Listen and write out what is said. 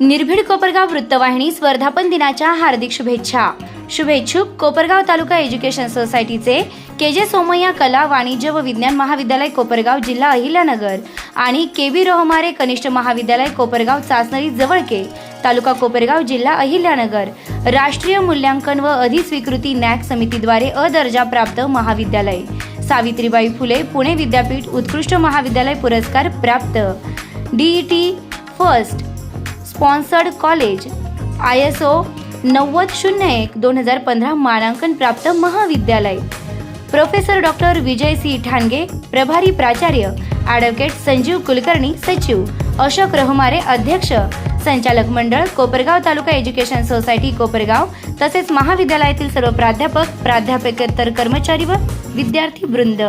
निर्भीड कोपरगाव वृत्तवाहिनी स्पर्धापन दिनाच्या हार्दिक शुभेच्छा. शुभेच्छुक कोपरगाव तालुका एज्युकेशन सोसायटीचे के जे सोमय्या कला वाणिज्य व विज्ञान महाविद्यालय कोपरगाव जिल्हा अहिल्यानगर आणि के बी रोहमारे कनिष्ठ महाविद्यालय कोपरगाव चाचनरी जवळके तालुका कोपरगाव जिल्हा अहिल्यानगर. राष्ट्रीय मूल्यांकन व अधिस्वीकृती नॅक समितीद्वारे अ दर्जा प्राप्त महाविद्यालय. सावित्रीबाई फुले पुणे विद्यापीठ उत्कृष्ट महाविद्यालय पुरस्कार प्राप्त. DET first sponsored college I S O नव्वद शून्य एक दोन हजार पंधरा मानांकन प्राप्त महाविद्यालय. Professor doctor Vijay C Thange प्रभारी प्राचार्य ॲडव्होकेट संजीव कुलकर्णी सचिव अशोक रहमारे अध्यक्ष संचालक मंडळ कोपरगाव तालुका एज्युकेशन सोसायटी कोपरगाव तसेच महाविद्यालयातील सर्व प्राध्यापक प्राध्यापकेतर कर्मचारी व विद्यार्थी वृंद